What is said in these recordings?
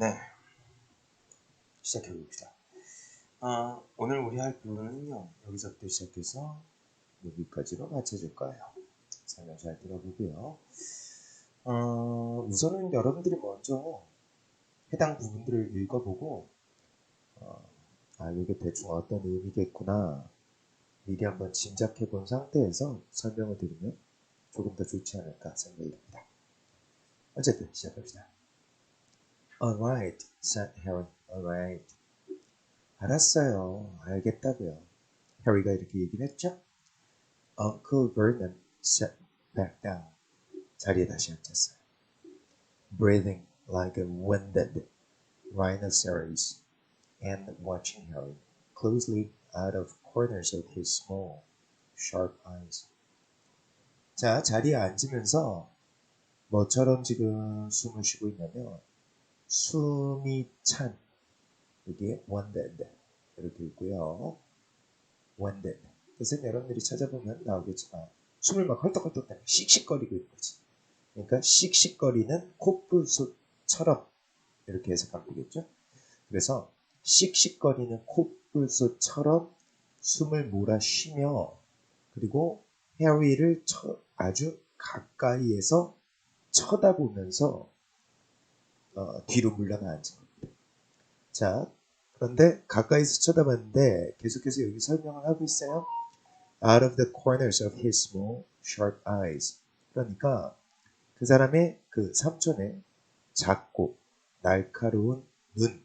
네. 시작해 봅시다. 아, 오늘 우리 할 부분은요, 여기서부터 시작해서 여기까지로 맞춰줄 거예요. 설명 잘 들어보고요. 어, 우선은 여러분들이 먼저 해당 부분들을 읽어보고, 어, 아, 이게 대충 어떤 의미겠구나. 미리 한번 짐작해 본 상태에서 설명을 드리면 조금 더 좋지 않을까 생각이 듭니다. 어쨌든 시작합시다. Alright, said Harry. Alright. 알았어요. 알겠다고요. 해리가 이렇게 얘기를 했죠. Uncle Vernon sat back down. 자리에 다시 앉았어요. Breathing like a winded rhinoceros and watching Harry closely out of corners of his small, sharp eyes. 자, 자리에 앉으면서 뭐처럼 지금 숨을 쉬고 있냐면 숨이 찬 여기에 winded 이렇게 있고요. winded 뜻은 여러분들이 찾아보면 나오겠지만 숨을 막 헐떡헐떡 대며 씩씩거리고 있는 거지. 그러니까 씩씩거리는 콧불소처럼 이렇게 해석하면 되겠죠. 그래서 씩씩거리는 콧불소처럼 숨을 몰아 쉬며 그리고 해리를 처- 아주 가까이에서 쳐다보면서 어, 뒤로 물러나 앉은 겁니다. 자, 그런데 가까이서 쳐다봤는데 계속해서 여기 설명을 하고 있어요. Out of the corners of his small, sharp eyes. 그러니까 그 사람의 그 삼촌의 작고 날카로운 눈,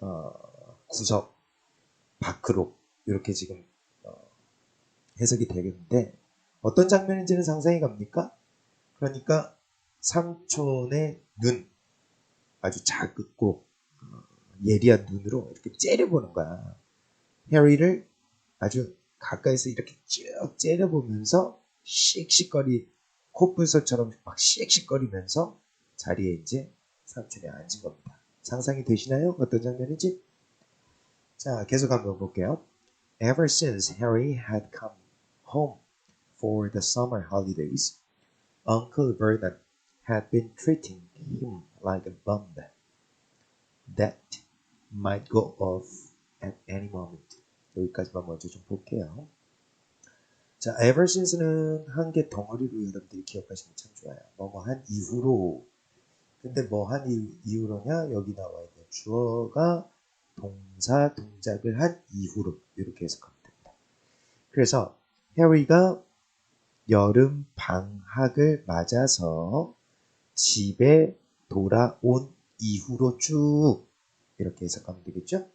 어, 구석, 밖으로 이렇게 지금 어, 해석이 되겠는데 어떤 장면인지는 상상이 갑니까? 그러니까 삼촌의 눈, 아주 작고 어, 예리한 눈으로 이렇게 째려보는 거야. 해리를 아주 가까이서 이렇게 쭉 째려보면서 씩씩거리 콧불소처럼 막 씩씩거리면서 자리에 이제 삼촌이 앉은 겁니다. 상상이 되시나요? 어떤 장면인지? 자, 계속 한번 볼게요. Ever since Harry had come home for the summer holidays, Uncle Vernon had been treating him like a bomb that might go off at any moment. 여기까지만 먼저 좀 볼게요. 자, ever since는 한 개 덩어리로 여러분들이 기억하시면 참 좋아요. 뭐뭐 한 이후로. 근데 뭐 한 이후로냐? 여기 나와 있는 주어가 동사, 동작을 한 이후로 이렇게 해석하면 됩니다. 그래서 해리가 여름 방학을 맞아서 집에 돌아온 이후로 쭉 이렇게 해석하면 되겠죠?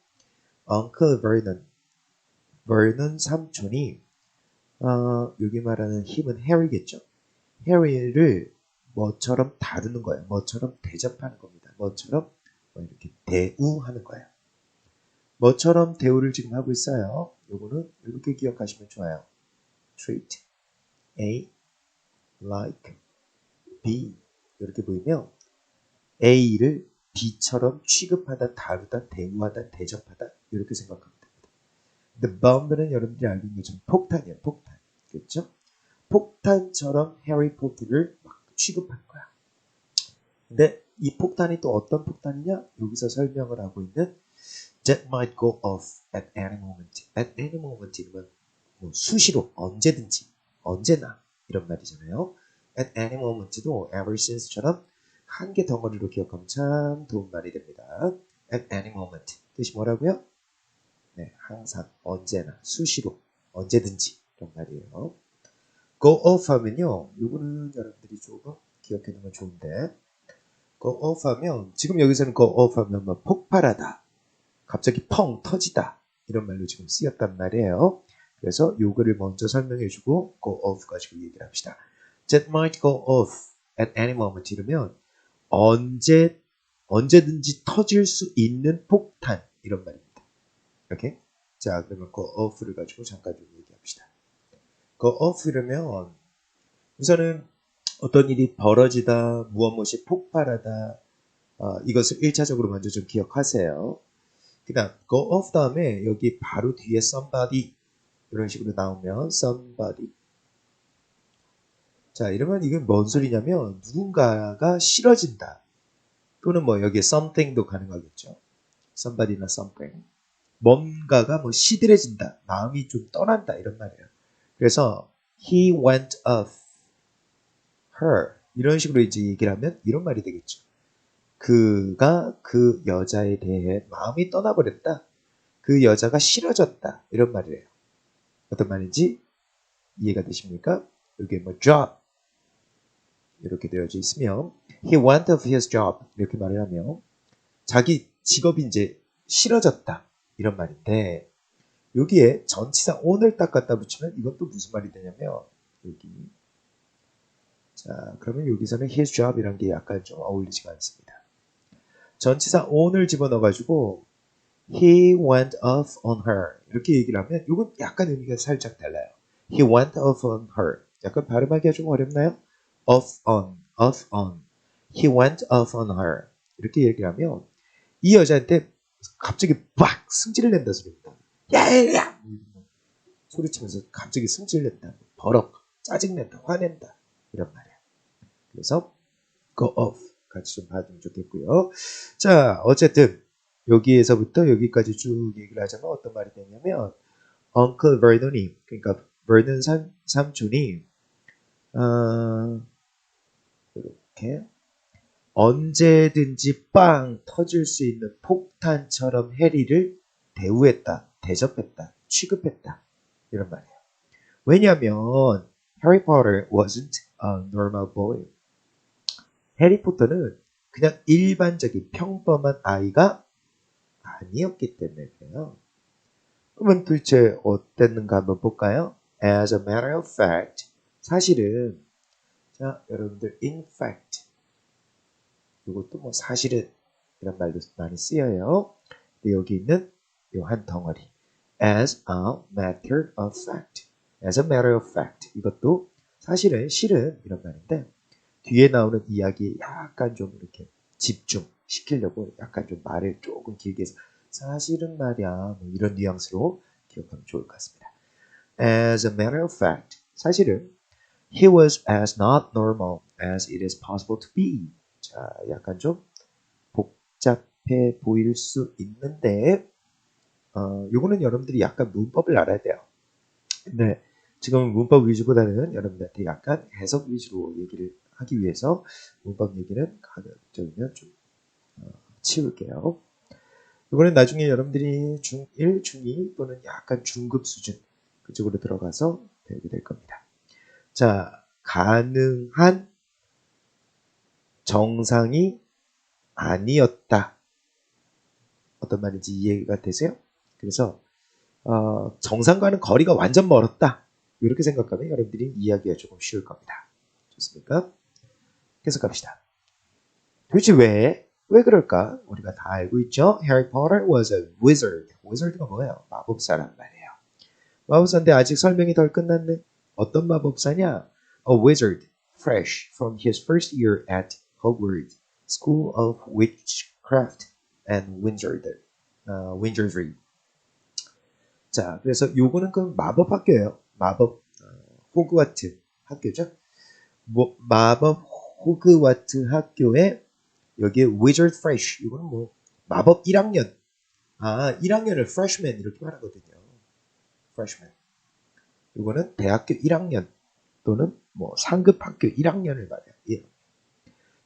Uncle Vernon, Vernon 삼촌이 어, 여기 말하는 힘은 해리겠죠? 해리를 뭐처럼 다루는 거예요. 뭐처럼 대접하는 겁니다. 뭐처럼 뭐 이렇게 대우하는 거예요. 뭐처럼 대우를 지금 하고 있어요. 요거는 이렇게 기억하시면 좋아요. treat A like B 이렇게 보이면 A를 B처럼 취급하다, 다루다, 대우하다, 대접하다 이렇게 생각하면 됩니다. 근데 bomb는 여러분들이 알고 있는 것처럼 폭탄이에요. 폭탄. 그렇죠? 폭탄처럼 해리 포터를 막 취급하는 거야. 근데 이 폭탄이 또 어떤 폭탄이냐? 여기서 설명을 하고 있는 that might go off at any moment. at any moment 이면 뭐 수시로 언제든지 언제나 이런 말이잖아요. At any moment도 ever since처럼 한 개 덩어리로 기억하면 참 도움 많이 됩니다. at any moment 뜻이 뭐라고요? 네, 항상 언제나 수시로 언제든지 이런 말이에요. go off 하면요. 이거는 여러분들이 조금 기억해 두면 좋은데 go off 하면 지금 여기서는 go off 하면 뭐 폭발하다 갑자기 펑 터지다 이런 말로 지금 쓰였단 말이에요. 그래서 요거를 먼저 설명해 주고 go off 가지고 얘기를 합시다. That might go off at any moment 이러면 언제 언제든지 터질 수 있는 폭탄 이런 말입니다. 이렇게 자 그러면 go off를 가지고 잠깐 좀 얘기합시다. go off 이러면 우선은 어떤 일이 벌어지다 무엇 무엇이 폭발하다 어, 이것을 1차적으로 먼저 좀 기억하세요. 그 다음 go off 다음에 여기 바로 뒤에 somebody 이런 식으로 나오면 somebody 자 이러면 이건 뭔 소리냐면 누군가가 싫어진다 또는 뭐 여기에 something도 가능하겠죠. somebody나 something. 뭔가가 뭐 시들해진다. 마음이 좀 떠난다. 이런 말이에요. 그래서 he went off her. 이런 식으로 이제 얘기를 하면 이런 말이 되겠죠. 그가 그 여자에 대해 마음이 떠나버렸다. 그 여자가 싫어졌다. 이런 말이에요. 어떤 말인지 이해가 되십니까? 여기 뭐 job 이렇게 되어져 있으면 he went off his job 이렇게 말을 하면 자기 직업이 이제 싫어졌다 이런 말인데 여기에 전치사 on을 딱 갖다 붙이면 이건 또 무슨 말이 되냐면 여기 자 그러면 여기서는 his job이란 게 약간 좀 어울리지가 않습니다. 전치사 on을 집어넣어 가지고 he went off on her 이렇게 얘기를 하면 이건 약간 의미가 살짝 달라요. he went off on her 약간 발음하기가 좀 어렵나요? Off on, off on. He went off on her. 이렇게 얘기를 하면 이 여자한테 갑자기 빡 승질을 낸다 소리입니다. 야야 야! 소리치면서 갑자기 승질을 낸다. 버럭, 짜증낸다, 화낸다. 이런 말이야. 그래서 go off 같이 좀 봐주면 좋겠고요. 자, 어쨌든 여기에서부터 여기까지 쭉 얘기를 하자면 어떤 말이 되냐면 Uncle Vernon이 그러니까 버넌 삼, 삼촌이 어, 이렇게 언제든지 빵 터질 수 있는 폭탄처럼 해리를 대우했다, 대접했다, 취급했다 이런 말이에요. 왜냐하면 해리 포터 wasn't a normal boy. 해리포터는 그냥 일반적인 평범한 아이가 아니었기 때문에 그래요. 그러면 도대체 어땠는가 한번 볼까요? As a matter of fact, 사실은 자 여러분들 in fact. 이것도 뭐 사실은 이런 말도 많이 쓰여요. 근데 여기 있는 이 한 덩어리. As a matter of fact, as a matter of fact. 이것도 사실은 실은 이런 말인데 뒤에 나오는 이야기에 약간 좀 이렇게 집중시키려고 약간 좀 말을 조금 길게 해서 사실은 말이야. 뭐 이런 뉘앙스로 기억하면 좋을 것 같습니다. As a matter of fact, 사실은 he was as not normal as it is possible to be. 자, 약간 좀 복잡해 보일 수 있는데, 어, 요거는 여러분들이 약간 문법을 알아야 돼요. 근데 지금 문법 위주보다는 여러분들한테 약간 해석 위주로 얘기를 하기 위해서 문법 얘기는 가급적이면 좀 어, 치울게요. 이거는 나중에 여러분들이 중1, 중2 또는 약간 중급 수준 그쪽으로 들어가서 배우게 될 겁니다. 자, 가능한 정상이 아니었다. 어떤 말인지 이해가 되세요? 그래서 어, 정상과는 거리가 완전 멀었다. 이렇게 생각하면 여러분들이 이해하기가 조금 쉬울 겁니다. 좋습니까? 계속 갑시다. 도대체 왜, 왜 그럴까? 우리가 다 알고 있죠? Harry Potter was a wizard. wizard가 뭐예요? 마법사란 말이에요. 마법사인데 아직 설명이 덜 끝났네. 어떤 마법사냐? A wizard, fresh from his first year at Hogwarts School of Witchcraft and Wizardry. 어, Wizardry. 자, 그래서 요거는 그 마법 학교예요. 마법 어, 호그와트 학교죠. 뭐, 마법 호그와트 학교에 여기에 Wizard Fresh 이거는 뭐 마법 1학년 아 1학년을 Freshman 이렇게 말하거든요. Freshman. 이거는 대학교 1학년 또는 뭐 상급 학교 1학년을 말해요. 예.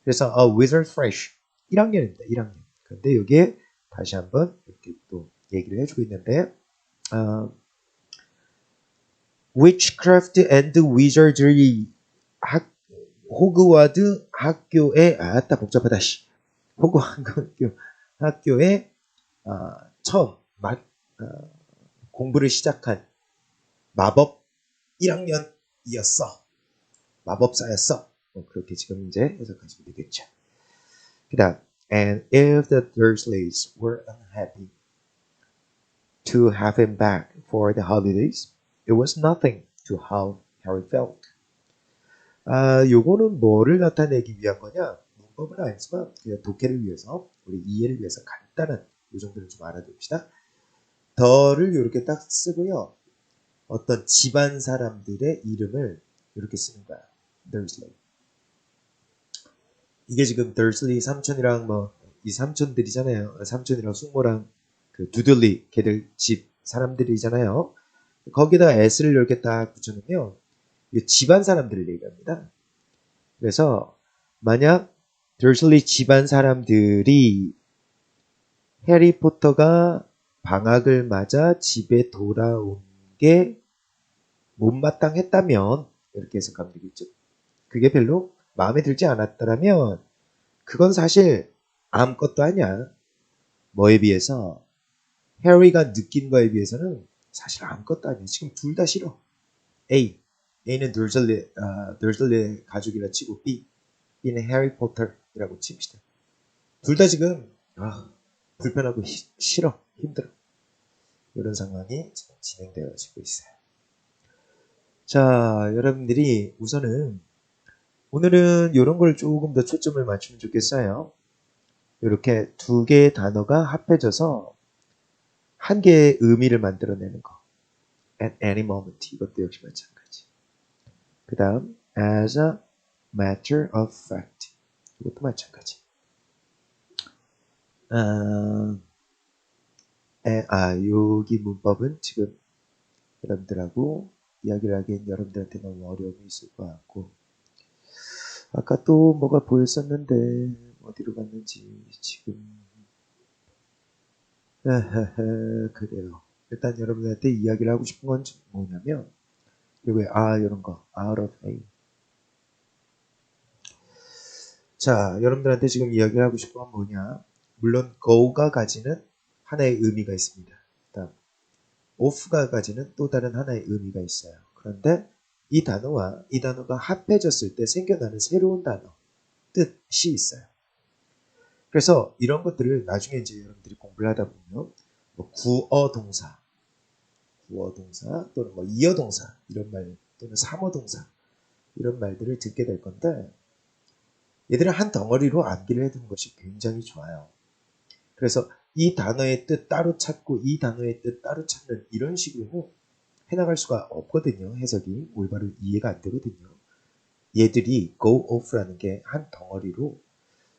그래서 a wizard fresh 1학년입니다. 1학년. 그런데 여기에 다시 한번 이렇게 또 얘기를 해주고 있는데 어, witchcraft and wizardry 학 호그와드 학교에 아따 복잡하다 씨 호그와드 학교 학교에 어, 처음 마, 어, 공부를 시작한 마법 1학년이었어. 마법사였어. 뭐 그렇게 지금 이제 해석하시면 되겠죠. 그 다음, and if the Dursleys were unhappy to have him back for the holidays, it was nothing to how Harry felt. 아, 요거는 뭐를 나타내기 위한 거냐? 문법은 아니지만 그냥 독해를 위해서, 우리 이해를 위해서 간단한 요 정도는 좀 알아둡시다. 더를 이렇게 딱 쓰고요. 어떤 집안 사람들의 이름을 이렇게 쓰는 거야. Dursley. 이게 지금 더슬리 삼촌이랑 뭐 이 삼촌들이잖아요. 삼촌이랑 숙모랑 그 두들리 걔들 집 사람들이잖아요. 거기다 s를 이렇게 딱 붙여놓으면 집안 사람들을 얘기합니다. 그래서 만약 더슬리 집안 사람들이 해리포터가 방학을 맞아 집에 돌아온 게 못마땅했다면 이렇게 해석하면 되겠죠. 그게 별로 마음에 들지 않았더라면 그건 사실 아무것도 아니야. 뭐에 비해서 해리가 느낀 거에 비해서는 사실 아무것도 아니야. 지금 둘 다 싫어. A. A는 dursley, 아, dursley 가족이라 치고 B. B는 해리포터이라고 칩시다. 둘 다 지금 아, 불편하고 히- 싫어. 힘들어. 이런 상황이 지금 진행되어지고 있어요. 자, 여러분들이 우선은 오늘은 이런 걸 조금 더 초점을 맞추면 좋겠어요. 이렇게 두 개의 단어가 합해져서 한 개의 의미를 만들어내는 거. At any moment. 이것도 역시 마찬가지. 그 다음, as a matter of fact. 이것도 마찬가지. 아, 에, 아, 여기 문법은 지금 여러분들하고 이야기를 하기엔 여러분들한테 너무 어려움이 있을 것 같고 아까 또 뭐가 보였었는데 어디로 갔는지 지금. 그래요. 일단 여러분들한테 이야기를 하고 싶은 건 뭐냐면 이거에 아 이런 거 out of A 자 여러분들한테 지금 이야기를 하고 싶은 건 뭐냐? 물론 go가 가지는 하나의 의미가 있습니다. 그다음 off가 가지는 또 다른 하나의 의미가 있어요. 그런데 이 단어와 이 단어가 합해졌을 때 생겨나는 새로운 단어, 뜻이 있어요. 그래서 이런 것들을 나중에 이제 여러분들이 공부를 하다 보면 뭐 구어 동사, 구어 동사 또는 뭐 이어 동사 이런 말 또는 삼어 동사 이런 말들을 듣게 될 건데 얘들은 한 덩어리로 암기를 해두는 것이 굉장히 좋아요. 그래서 이 단어의 뜻 따로 찾고 이 단어의 뜻 따로 찾는 이런 식으로는 해나갈 수가 없거든요. 해석이 올바로 이해가 안 되거든요. 얘들이 go off라는 게 한 덩어리로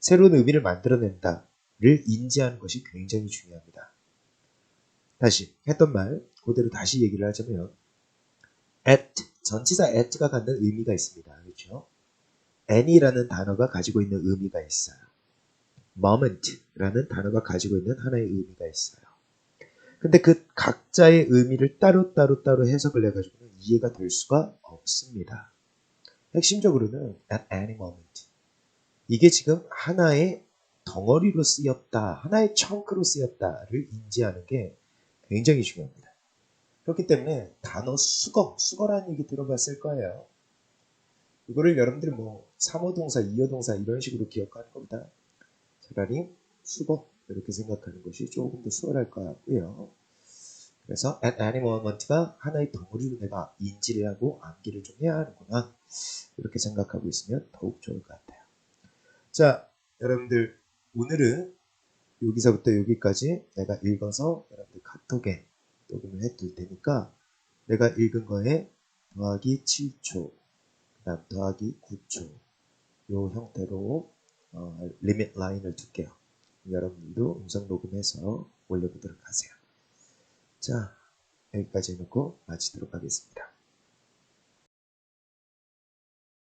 새로운 의미를 만들어낸다를 인지하는 것이 굉장히 중요합니다. 다시 했던 말 그대로 다시 얘기를 하자면 at 전치사 at가 갖는 의미가 있습니다. 그렇죠? any라는 단어가 가지고 있는 의미가 있어요. Moment라는 단어가 가지고 있는 하나의 의미가 있어요. 근데 그 각자의 의미를 따로 따로 따로 해석을 해가지고는 이해가 될 수가 없습니다. 핵심적으로는 at any moment. 이게 지금 하나의 덩어리로 쓰였다, 하나의 청크로 쓰였다를 인지하는 게 굉장히 중요합니다. 그렇기 때문에 단어 수거, 수거라는 얘기 들어봤을 거예요. 이거를 여러분들이 뭐 3호 동사, 2호 동사 이런 식으로 기억하는 것보다 차라리 수거 이렇게 생각하는 것이 조금 더 수월할 것 같고요. 그래서 at any moment가 하나의 덩어리로 내가 인지를 하고 암기를 좀 해야 하는구나 이렇게 생각하고 있으면 더욱 좋을 것 같아요. 자, 여러분들 오늘은 여기서부터 여기까지 내가 읽어서 여러분들 카톡에 녹음을 해둘 테니까 내가 읽은 거에 더하기 7초, 그 다음 더하기 9초 요 형태로 어, 리밋 라인을 둘게요. 여러분들도 음성 녹음해서 올려보도록 하세요. 자, 여기까지 해놓고 마치도록 하겠습니다.